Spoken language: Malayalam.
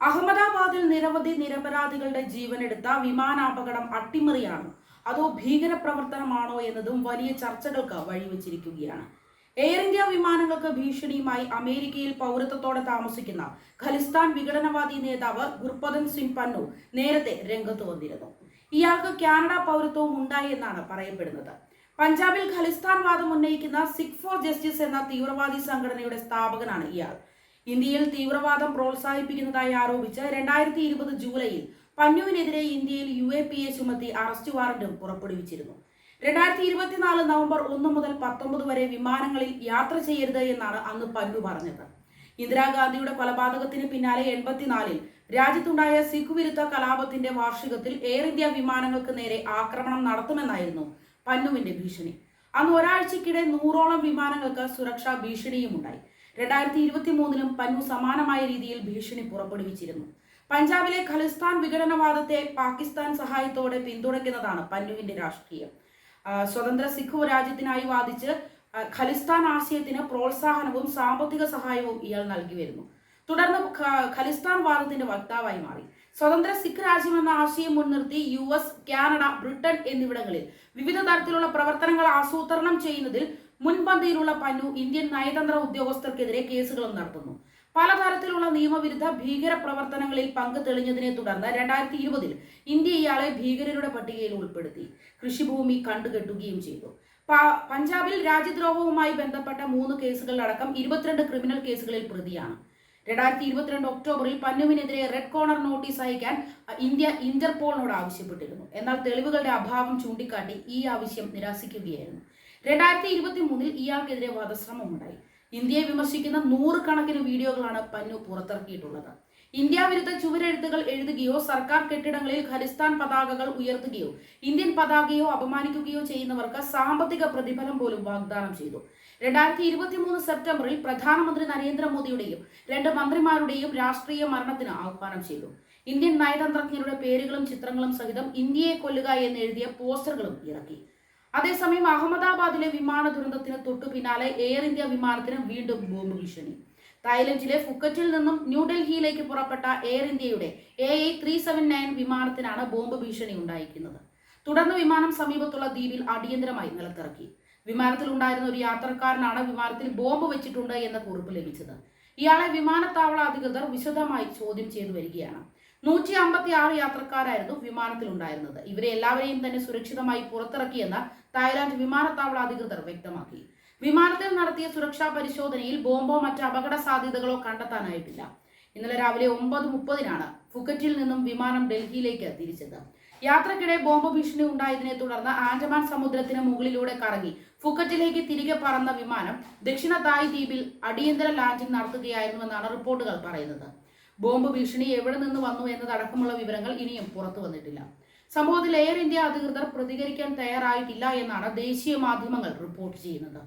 അഹമ്മദാബാദിൽ നിരവധി നിരപരാധികളുടെ ജീവനെടുത്ത വിമാനാപകടം അട്ടിമറിയാണ്. അതോ ഭീകരപ്രവർത്തനമാണോ എന്നതും വലിയ ചർച്ചകൾക്ക് വഴിവെച്ചിരിക്കുകയാണ്. എയർ ഇന്ത്യ വിമാനങ്ങൾക്ക് ഭീഷണിയുമായി അമേരിക്കയിൽ പൗരത്വത്തോടെ താമസിക്കുന്ന ഖലിസ്ഥാൻ വിഘടനവാദി നേതാവ് ഗുർപദൻ സിംഗ് പന്നു നേരത്തെ രംഗത്ത് വന്നിരുന്നു. ഇയാൾക്ക് കാനഡ പൗരത്വവും ഉണ്ടായി എന്നാണ് പറയപ്പെടുന്നത്. പഞ്ചാബിൽ ഖലിസ്ഥാൻ വാദം ഉന്നയിക്കുന്ന സിഖ് ഫോർ ജസ്റ്റിസ് എന്ന തീവ്രവാദി സംഘടനയുടെ സ്ഥാപകനാണ് ഇയാൾ. ഇന്ത്യയിൽ തീവ്രവാദം പ്രോത്സാഹിപ്പിക്കുന്നതായി ആരോപിച്ച് രണ്ടായിരത്തി ഇരുപത് ജൂലൈയിൽ പന്നുവിനെതിരെ ഇന്ത്യയിൽ യു എ പി എ ചുമത്തി അറസ്റ്റ് വാറന്റും പുറപ്പെടുവിച്ചിരുന്നു. രണ്ടായിരത്തി ഇരുപത്തിനാല് നവംബർ ഒന്ന് മുതൽ പത്തൊമ്പത് വരെ വിമാനങ്ങളിൽ യാത്ര ചെയ്യരുത് എന്നാണ് അന്ന് പന്നു പറഞ്ഞത്. ഇന്ദിരാഗാന്ധിയുടെ കൊലപാതകത്തിന് പിന്നാലെ എൺപത്തിനാലിൽ രാജ്യത്തുണ്ടായ സിഖ് വിരുദ്ധ കലാപത്തിന്റെ വാർഷികത്തിൽ എയർ ഇന്ത്യ വിമാനങ്ങൾക്ക് നേരെ ആക്രമണം നടത്തുമെന്നായിരുന്നു പന്നുവിന്റെ ഭീഷണി. അന്ന് ഒരാഴ്ചക്കിടെ നൂറോളം വിമാനങ്ങൾക്ക് സുരക്ഷാ ഭീഷണിയും ഉണ്ടായി രണ്ടായിരത്തി ഇരുപത്തി മൂന്നിലും പന്നു സമാനമായ രീതിയിൽ ഭീഷണി പുറപ്പെടുവിച്ചിരുന്നു. പഞ്ചാബിലെ ഖലിസ്ഥാൻ വിഘടനവാദത്തെ പാകിസ്ഥാൻ സഹായത്തോടെ പിന്തുണയ്ക്കുന്നതാണ് പന്നുവിന്റെ രാഷ്ട്രീയം. സ്വതന്ത്ര സിഖു രാജ്യത്തിനായി വാദിച്ച് ഖലിസ്ഥാൻ ആശയത്തിന് പ്രോത്സാഹനവും സാമ്പത്തിക സഹായവും ഇയാൾ നൽകി വരുന്നു. തുടർന്ന് ഖലിസ്ഥാൻ വാദത്തിന്റെ വക്താവായി മാറി. സ്വതന്ത്ര സിഖ് രാജ്യം എന്ന ആശയം മുൻനിർത്തി യു എസ് കാനഡ ബ്രിട്ടൻ എന്നിവിടങ്ങളിൽ വിവിധ തരത്തിലുള്ള പ്രവർത്തനങ്ങൾ ആസൂത്രണം ചെയ്യുന്നതിൽ മുൻപന്തിയിലുള്ള പന്നു ഇന്ത്യൻ നയതന്ത്ര ഉദ്യോഗസ്ഥർക്കെതിരെ കേസുകളും നടത്തുന്നു. പലതരത്തിലുള്ള നിയമവിരുദ്ധ ഭീകര പ്രവർത്തനങ്ങളിൽ പങ്ക് തെളിഞ്ഞതിനെ തുടർന്ന് രണ്ടായിരത്തി ഇരുപതിൽ ഇന്ത്യ ഇയാളെ ഭീകരരുടെ പട്ടികയിൽ ഉൾപ്പെടുത്തി. കൃഷിഭൂമി കണ്ടുകെട്ടുകയും ചെയ്തു. പഞ്ചാബിൽ രാജ്യദ്രോഹവുമായി ബന്ധപ്പെട്ട മൂന്ന് കേസുകളിലടക്കം ഇരുപത്തിരണ്ട് ക്രിമിനൽ കേസുകളിൽ പ്രതിയാണ്. രണ്ടായിരത്തി ഇരുപത്തിരണ്ട് ഒക്ടോബറിൽ പന്നുവിനെതിരെ റെഡ് കോർണർ നോട്ടീസ് അയക്കാൻ ഇന്ത്യ ഇന്റർപോളിനോട് ആവശ്യപ്പെട്ടിരുന്നു. എന്നാൽ തെളിവുകളുടെ അഭാവം ചൂണ്ടിക്കാട്ടി ഈ ആവശ്യം നിരസിക്കുകയായിരുന്നു രണ്ടായിരത്തി ഇരുപത്തി മൂന്നിൽ ഇയാൾക്കെതിരെ വധശ്രമമുണ്ടായി. ഇന്ത്യയെ വിമർശിക്കുന്ന നൂറുകണക്കിന് വീഡിയോകളാണ് പന്നു പുറത്തിറക്കിയിട്ടുള്ളത്. ഇന്ത്യ വിരുദ്ധ ചുവരെഴുത്തുകൾ എഴുതുകയോ സർക്കാർ കെട്ടിടങ്ങളിൽ ഖലിസ്ഥാൻ പതാകകൾ ഉയർത്തുകയോ ഇന്ത്യൻ പതാകയോ അപമാനിക്കുകയോ ചെയ്യുന്നവർക്ക് സാമ്പത്തിക പ്രതിഫലം പോലും വാഗ്ദാനം ചെയ്തു. രണ്ടായിരത്തി ഇരുപത്തി മൂന്ന് സെപ്റ്റംബറിൽ പ്രധാനമന്ത്രി നരേന്ദ്രമോദിയുടെയും രണ്ട് മന്ത്രിമാരുടെയും രാഷ്ട്രീയ മരണത്തിന് ആഹ്വാനം ചെയ്തു. ഇന്ത്യൻ നയതന്ത്രജ്ഞരുടെ പേരുകളും ചിത്രങ്ങളും സഹിതം ഇന്ത്യയെ കൊല്ലുക എന്ന് എഴുതിയ പോസ്റ്ററുകളും ഇറക്കി. അതേസമയം അഹമ്മദാബാദിലെ വിമാന ദുരന്തത്തിന് തൊട്ടു പിന്നാലെ എയർ ഇന്ത്യ വിമാനത്തിന് വീണ്ടും ബോംബ് ഭീഷണി. തായ്ലൻഡിലെ ഫുക്കറ്റിൽ നിന്നും ന്യൂഡൽഹിയിലേക്ക് പുറപ്പെട്ട എയർ ഇന്ത്യയുടെ A I three seven nine വിമാനത്തിനാണ് bomb ഭീഷണി ഉണ്ടായിരിക്കുന്നത്. തുടർന്ന് വിമാനം സമീപത്തുള്ള ദ്വീപിൽ അടിയന്തരമായി നിലത്തിറക്കി. വിമാനത്തിൽ ഉണ്ടായിരുന്ന ഒരു യാത്രക്കാരനാണ് വിമാനത്തിൽ ബോംബ് വെച്ചിട്ടുണ്ട് എന്ന കുറിപ്പ് ലഭിച്ചത്. ഇയാളെ വിമാനത്താവള അധികൃതർ വിശദമായി ചോദ്യം ചെയ്തു വരികയാണ്. നൂറ്റി അമ്പത്തി ആറ് യാത്രക്കാരായിരുന്നു വിമാനത്തിൽ ഉണ്ടായിരുന്നത് ഇവരെ എല്ലാവരെയും തന്നെ സുരക്ഷിതമായി പുറത്തിറക്കിയെന്ന് തായ്ലാന്റ് വിമാനത്താവള അധികൃതർ വ്യക്തമാക്കി. വിമാനത്തിൽ നടത്തിയ സുരക്ഷാ പരിശോധനയിൽ ബോംബോ മറ്റ് അപകട സാധ്യതകളോ കണ്ടെത്താനായിട്ടില്ല. ഇന്നലെ രാവിലെ ഒമ്പത് മുപ്പതിനാണ് ഫുക്കറ്റിൽ നിന്നും വിമാനം ഡൽഹിയിലേക്ക് തിരിച്ചത്. യാത്രക്കിടെ ബോംബ് ഭീഷണി ഉണ്ടായതിനെ തുടർന്ന് ആൻഡമാൻ സമുദ്രത്തിന് മുകളിലൂടെ കറങ്ങി ഫുക്കറ്റിലേക്ക് തിരികെ പറന്ന വിമാനം ദക്ഷിണ തായ് ദ്വീപിൽ അടിയന്തര ലാൻഡിംഗ് നടത്തുകയായിരുന്നുവെന്നാണ് റിപ്പോർട്ടുകൾ പറയുന്നത്. ബോംബ് ഭീഷണി എവിടെ നിന്ന് വന്നു എന്നതടക്കമുള്ള വിവരങ്ങൾ ഇനിയും പുറത്തു വന്നിട്ടില്ല. സംഭവത്തിൽ എയർ ഇന്ത്യ അധികൃതർ പ്രതികരിക്കാൻ തയ്യാറായിട്ടില്ല എന്നാണ് ദേശീയ മാധ്യമങ്ങൾ റിപ്പോർട്ട് ചെയ്യുന്നത്.